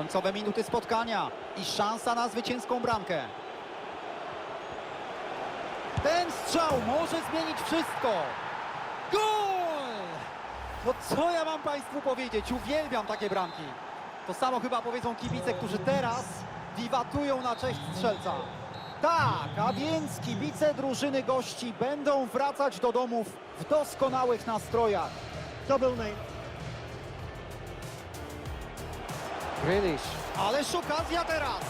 Końcowe minuty spotkania i szansa na zwycięską bramkę. Ten strzał może zmienić wszystko. Gol! No co ja mam Państwu powiedzieć? Uwielbiam takie bramki. To samo chyba powiedzą kibice, którzy teraz wiwatują na cześć strzelca. Tak, a więc kibice drużyny gości będą wracać do domów w doskonałych nastrojach. To był Grealish. Ależ okazja teraz!